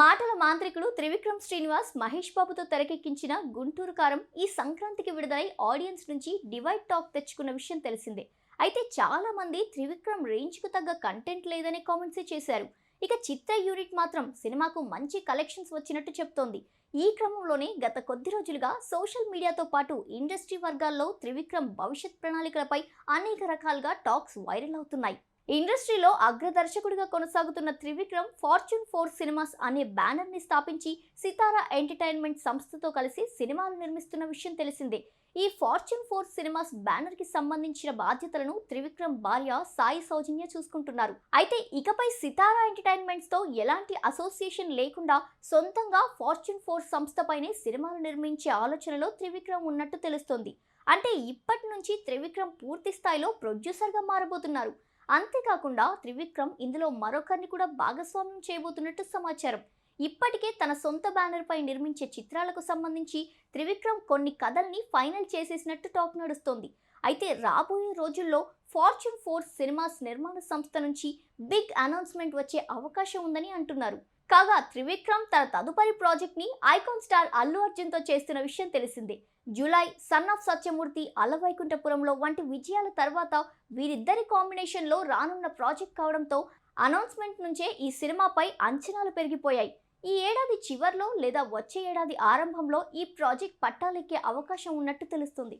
మాటల మాంత్రికుడు త్రివిక్రమ్ శ్రీనివాస్ మహేష్ బాబుతో తెరకెక్కించిన గుంటూరు కారం ఈ సంక్రాంతికి విడుదలై ఆడియన్స్ నుంచి డివైడ్ టాక్ తెచ్చుకున్న విషయం తెలిసిందే. అయితే చాలా మంది త్రివిక్రమ్ రేంజ్కు తగ్గ కంటెంట్ లేదని కామెంట్స్ చేశారు. ఇక చిత్ర యూనిట్ మాత్రం సినిమాకు మంచి కలెక్షన్స్ వచ్చినట్టు చెప్తోంది. ఈ క్రమంలోనే గత కొద్ది రోజులుగా సోషల్ మీడియాతో పాటు ఇండస్ట్రీ వర్గాల్లో త్రివిక్రమ్ భవిష్యత్ ప్రణాళికలపై అనేక రకాలుగా టాక్స్ వైరల్ అవుతున్నాయి. ఇండస్ట్రీలో అగ్రదర్శకుడిగా కొనసాగుతున్న త్రివిక్రమ్ ఫార్చ్యూన్ ఫోర్ సినిమాస్ అనే బ్యానర్ని స్థాపించి సితారా ఎంటర్టైన్మెంట్ సంస్థతో కలిసి సినిమాలు నిర్మిస్తున్న విషయం తెలిసిందే. ఈ ఫార్చ్యూన్ ఫోర్ సినిమాస్ బ్యానర్కి సంబంధించిన బాధ్యతలను త్రివిక్రమ్ భార్య సాయి సౌజన్య చూసుకుంటున్నారు. అయితే ఇకపై సితారా ఎంటర్టైన్మెంట్స్తో ఎలాంటి అసోసియేషన్ లేకుండా సొంతంగా ఫార్చ్యూన్ ఫోర్ సంస్థపైనే సినిమాలు నిర్మించే ఆలోచనలో త్రివిక్రమ్ ఉన్నట్టు తెలుస్తోంది. అంటే ఇప్పటి నుంచి త్రివిక్రమ్ పూర్తి స్థాయిలో ప్రొడ్యూసర్గా మారబోతున్నారు. అంతేకాకుండా త్రివిక్రమ్ ఇందులో మరొకరిని కూడా భాగస్వామ్యం చేయబోతున్నట్టు సమాచారం. ఇప్పటికే తన సొంత బ్యానర్ పై నిర్మించే చిత్రాలకు సంబంధించి త్రివిక్రమ్ కొన్ని కథల్ని ఫైనల్ చేసేసినట్టు టాక్ నడుస్తోంది. అయితే రాబోయే రోజుల్లో ఫార్చ్యూన్ ఫోర్స్ సినిమాస్ నిర్మాణ సంస్థ నుంచి బిగ్ అనౌన్స్మెంట్ వచ్చే అవకాశం ఉందని అంటున్నారు. కాగా త్రివిక్రమ్ తన తదుపరి ప్రాజెక్ట్ని ఐకాన్ స్టార్ అల్లు అర్జున్తో చేస్తున్న విషయం తెలిసిందే. జూలై సన్ ఆఫ్ సత్యమూర్తి అలవైకుంఠపురంలో వంటి విజయాల తర్వాత వీరిద్దరి కాంబినేషన్లో రానున్న ప్రాజెక్ట్ కావడంతో అనౌన్స్మెంట్ నుంచే ఈ సినిమాపై అంచనాలు పెరిగిపోయాయి. ఈ ఏడాది చివర్లో లేదా వచ్చే ఏడాది ఆరంభంలో ఈ ప్రాజెక్ట్ పట్టాలెక్కే అవకాశం ఉన్నట్టు తెలుస్తుంది.